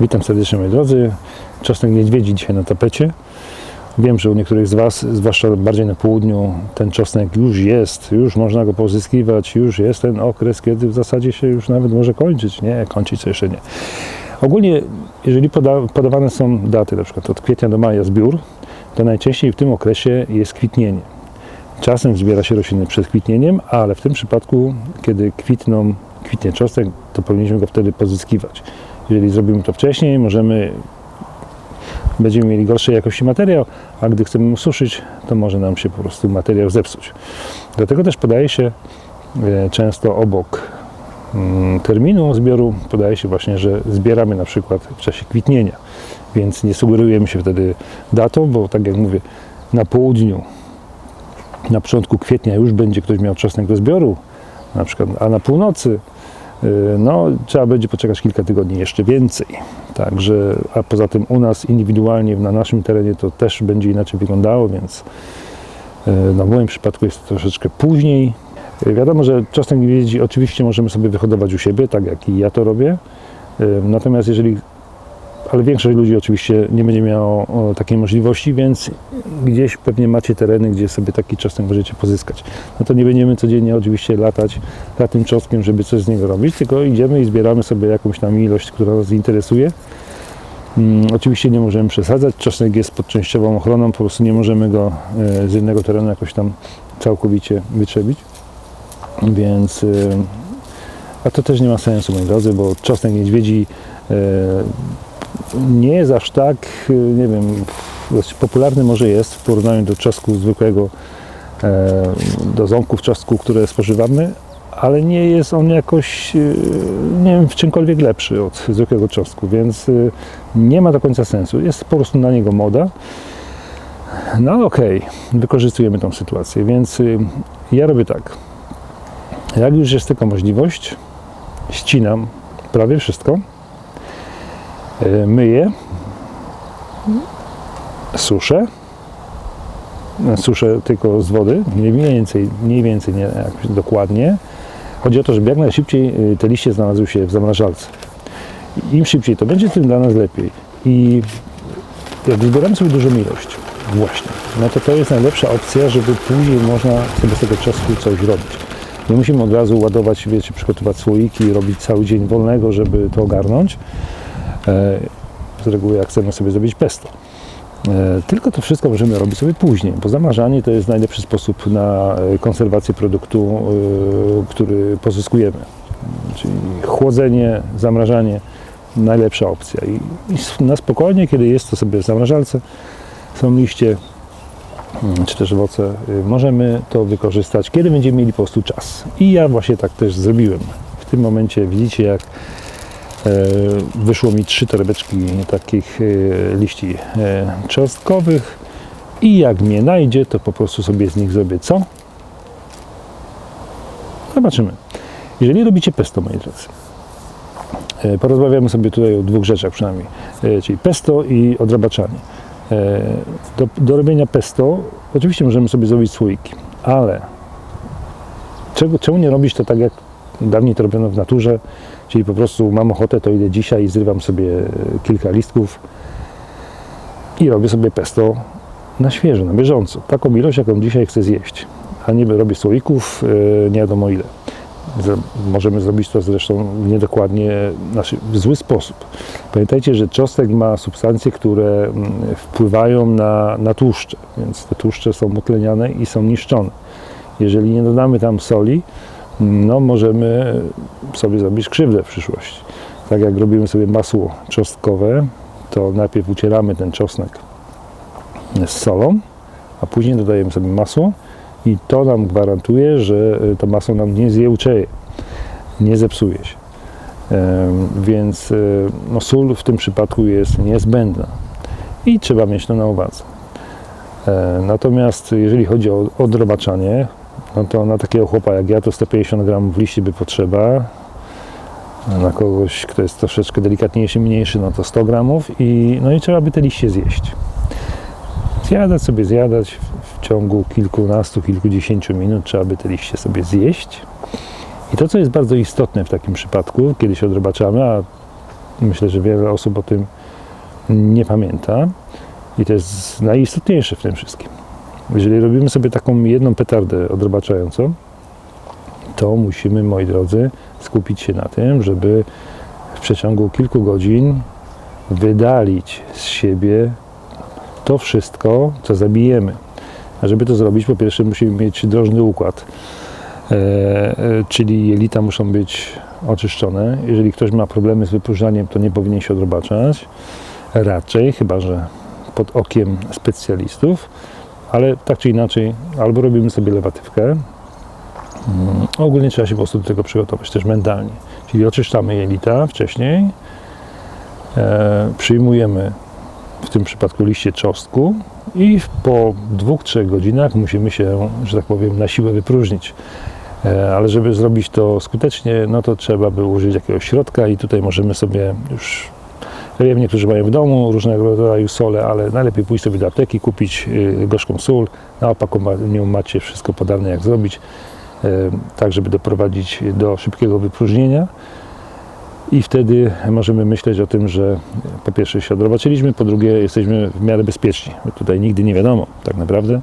Witam serdecznie moi drodzy. Czosnek niedźwiedzi dzisiaj na tapecie. Wiem, że u niektórych z Was, zwłaszcza bardziej na południu, ten czosnek już jest, już można go pozyskiwać, już jest ten okres, kiedy w zasadzie się już nawet może kończyć. Nie, kończyć to jeszcze nie. Ogólnie, jeżeli poda, podawane są daty, na przykład od kwietnia do maja zbiór, to najczęściej w tym okresie jest kwitnienie. Czasem zbiera się rośliny przed kwitnieniem, ale w tym przypadku, kiedy kwitną, kwitnie czosnek, to powinniśmy go wtedy pozyskiwać. Jeżeli zrobimy to wcześniej, możemy będziemy mieli gorszej jakości materiał, a gdy chcemy ususzyć, to może nam się po prostu materiał zepsuć. Dlatego też podaje się e, często obok mm, terminu zbioru, podaje się właśnie, że zbieramy na przykład w czasie kwitnienia, więc nie sugerujemy się wtedy datą, bo tak jak mówię, na południu, na początku kwietnia już będzie ktoś miał czosnek do zbioru, na przykład, a na północy no, trzeba będzie poczekać kilka tygodni jeszcze więcej. Także, a poza tym u nas indywidualnie na naszym terenie to też będzie inaczej wyglądało, więc y, no, w moim przypadku jest to troszeczkę później. Y, Wiadomo, że czosnek niedźwiedzi oczywiście możemy sobie wyhodować u siebie, tak jak i ja to robię. Y, Natomiast jeżeli ale większość ludzi oczywiście nie będzie miało takiej możliwości, więc gdzieś pewnie macie tereny, gdzie sobie taki czosnek możecie pozyskać. No to nie będziemy codziennie oczywiście latać za tym czosnkiem, żeby coś z niego robić, tylko idziemy i zbieramy sobie jakąś tam ilość, która nas interesuje. Mm, oczywiście nie możemy przesadzać, czosnek jest pod częściową ochroną, po prostu nie możemy go e, z jednego terenu jakoś tam całkowicie wytrzebić. Więc e, a to też nie ma sensu, moi drodzy, bo czosnek niedźwiedzi e, nie jest aż tak, nie wiem, popularny może jest w porównaniu do czosnku zwykłego, e, do ząbków czosnku, które spożywamy, ale nie jest on jakoś, y, nie wiem, w czymkolwiek lepszy od zwykłego czosnku, więc y, nie ma do końca sensu. Jest po prostu na niego moda. No ale okej, wykorzystujemy tą sytuację, więc ja robię tak. Jak już jest taka możliwość, ścinam prawie wszystko, myję, suszę, suszę tylko z wody, mniej więcej, mniej więcej nie dokładnie. Chodzi o to, żeby jak najszybciej y, te liście znalazły się w zamrażalce. Im szybciej to będzie, tym dla nas lepiej. I jak zbieramy sobie dużą ilość, właśnie, no to to jest najlepsza opcja, żeby później można sobie z tego czosnku coś robić. Nie musimy od razu ładować, wiecie, przygotować słoiki, robić cały dzień wolnego, żeby to ogarnąć. E, Z reguły jak chcemy sobie zrobić pesto. E, Tylko to wszystko możemy robić sobie później, bo zamrażanie to jest najlepszy sposób na e, konserwację produktu, który pozyskujemy. Czyli chłodzenie, zamrażanie, najlepsza opcja. I, na spokojnie, kiedy jest to sobie w zamrażalce, są liście, mm, czy też owoce, y, możemy to wykorzystać, kiedy będziemy mieli po prostu czas. I ja właśnie tak też zrobiłem. W tym momencie widzicie, jak wyszło mi trzy torebeczki takich e, liści e, czosnkowych i jak mnie najdzie, to po prostu sobie z nich zrobię co? Zobaczymy. Jeżeli robicie pesto, moi drodzy, e, porozmawiamy sobie tutaj o dwóch rzeczach przynajmniej, e, czyli pesto i odrabaczanie. E, Do, do robienia pesto oczywiście możemy sobie zrobić słoiki, ale czego, czemu nie robić to tak jak dawniej to robiono w naturze, czyli po prostu mam ochotę, to idę dzisiaj i zrywam sobie kilka listków i robię sobie pesto na świeżo, na bieżąco. Taką ilość, jaką dzisiaj chcę zjeść, a nie robię słoików e, nie wiadomo ile. Możemy zrobić to zresztą niedokładnie, znaczy w zły sposób. Pamiętajcie, że czosnek ma substancje, które mm, wpływają na, na tłuszcze, więc te tłuszcze są utleniane i są niszczone. Jeżeli nie dodamy tam soli, no możemy sobie zrobić krzywdę w przyszłości. Tak jak robimy sobie masło czosnkowe, to najpierw ucieramy ten czosnek z solą, a później dodajemy sobie masło i to nam gwarantuje, że y, to masło nam nie zjełczeje, nie zepsuje się. Więc y, no, sól w tym przypadku jest niezbędna i trzeba mieć to na uwadze. E, Natomiast jeżeli chodzi o odrobaczanie, no to na takiego chłopa jak ja to 150 gramów liści by potrzeba. Na kogoś, kto jest troszeczkę delikatniejszy, mniejszy, no to 100 gramów i, no i trzeba by te liście zjeść. Zjadać sobie, zjadać w ciągu kilkunastu, kilkudziesięciu minut trzeba by te liście sobie zjeść. I to, co jest bardzo istotne w takim przypadku, kiedy się odrobaczamy, a myślę, że wiele osób o tym nie pamięta i to jest najistotniejsze w tym wszystkim. Jeżeli robimy sobie taką jedną petardę odrobaczającą, to musimy, moi drodzy, skupić się na tym, żeby w przeciągu kilku godzin wydalić z siebie to wszystko, co zabijemy. A żeby to zrobić, po pierwsze musimy mieć drożny układ, e, e, czyli jelita muszą być oczyszczone. Jeżeli ktoś ma problemy z wypróżnianiem, to nie powinien się odrobaczać. Raczej, chyba że pod okiem specjalistów, ale tak czy inaczej, albo robimy sobie lewatywkę. Mm, Ogólnie trzeba się po prostu do tego przygotować też mentalnie. Czyli oczyszczamy jelita wcześniej, e, przyjmujemy w tym przypadku liście czosnku i po dwóch, trzech godzinach musimy się, że tak powiem, na siłę wypróżnić. E, Ale żeby zrobić to skutecznie, no to trzeba by użyć jakiegoś środka i tutaj możemy sobie już wiem, niektórzy mają w domu różnego rodzaju sole, ale najlepiej pójść sobie do apteki, kupić y, gorzką sól. Na opakowaniu macie wszystko podane, jak zrobić, y, tak żeby doprowadzić do szybkiego wypróżnienia. I wtedy możemy myśleć o tym, że po pierwsze się odrobaczyliśmy, po drugie jesteśmy w miarę bezpieczni. Tutaj nigdy nie wiadomo tak naprawdę.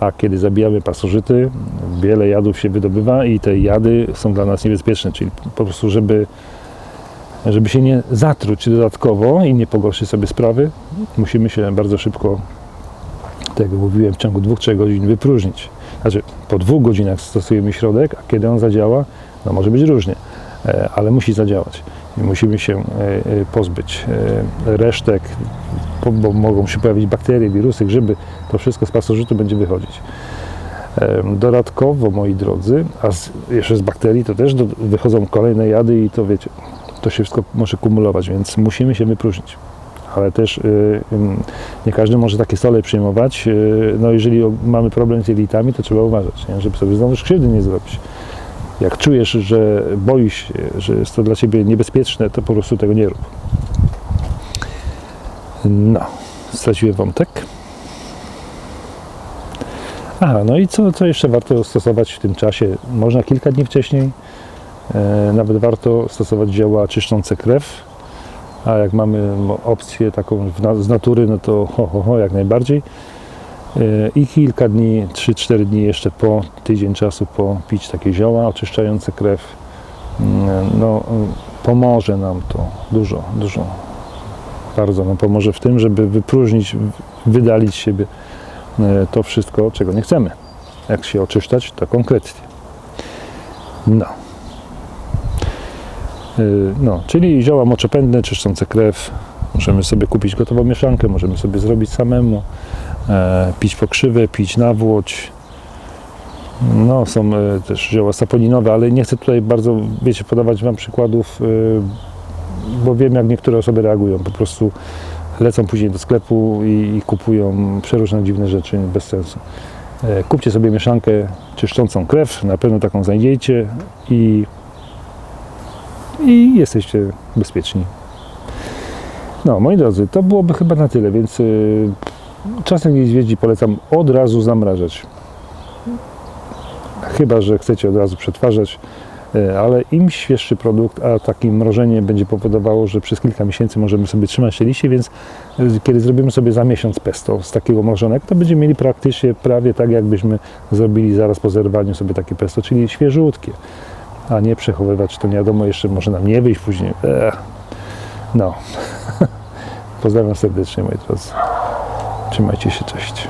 A kiedy zabijamy pasożyty, wiele jadów się wydobywa i te jady są dla nas niebezpieczne, czyli po prostu, żeby żeby się nie zatruć dodatkowo i nie pogorszyć sobie sprawy, musimy się bardzo szybko, tak jak mówiłem, w ciągu 2-3 godzin wypróżnić. Znaczy, po dwóch godzinach stosujemy środek, a kiedy on zadziała, no może być różnie, e, ale musi zadziałać. I musimy się e, e, pozbyć resztek, bo mogą się pojawić bakterie, wirusy, grzyby, to wszystko z pasożytu będzie wychodzić. Dodatkowo, moi drodzy, a z, jeszcze z bakterii to też do, wychodzą kolejne jady i to wiecie, to się wszystko może kumulować, więc musimy się wypróżnić. Ale też y, nie każdy może takie sole przyjmować. Y, no jeżeli mamy problem z jelitami, to trzeba uważać, nie? żeby sobie znowu krzywdy nie zrobić. Jak czujesz, że boisz się, że jest to dla Ciebie niebezpieczne, to po prostu tego nie rób. No, straciłem wątek. Aha, no i co, co jeszcze warto stosować w tym czasie? Można kilka dni wcześniej, nawet warto stosować zioła czyszczące krew, a jak mamy opcję taką z natury, no to ho, ho, ho, jak najbardziej. E, I kilka dni, 3-4 dni jeszcze po tydzień czasu po pić takie zioła oczyszczające krew. Mm, No, pomoże nam to dużo, dużo. Bardzo nam pomoże w tym, żeby wypróżnić, wydalić z siebie e, to wszystko, czego nie chcemy. Jak się oczyszczać, to konkretnie. No. Y, No, czyli zioła moczopędne, czyszczące krew. Możemy sobie kupić gotową mieszankę, możemy sobie zrobić samemu. E, pić pokrzywę, pić nawłoć. No, są e, też zioła saponinowe, ale nie chcę tutaj bardzo, wiecie, podawać Wam przykładów, y, bo wiem, jak niektóre osoby reagują. Po prostu lecą później do sklepu i, i kupują przeróżne dziwne rzeczy bez sensu. E, Kupcie sobie mieszankę czyszczącą krew, na pewno taką znajdziecie i, i jesteście bezpieczni. No, moi drodzy, to byłoby chyba na tyle, więc y, czasem niedźwiedzi polecam od razu zamrażać. Chyba, że chcecie od razu przetwarzać, y, ale im świeższy produkt, a takie mrożenie będzie powodowało, że przez kilka miesięcy możemy sobie trzymać te liście, więc y, kiedy zrobimy sobie za miesiąc pesto z takiego mrożonego, to będziemy mieli praktycznie prawie tak, jakbyśmy zrobili zaraz po zerwaniu sobie takie pesto, czyli świeżutkie, a nie przechowywać to nie wiadomo, jeszcze może nam nie wyjść później. No. Pozdrawiam serdecznie, moi drodzy. Trzymajcie się, cześć.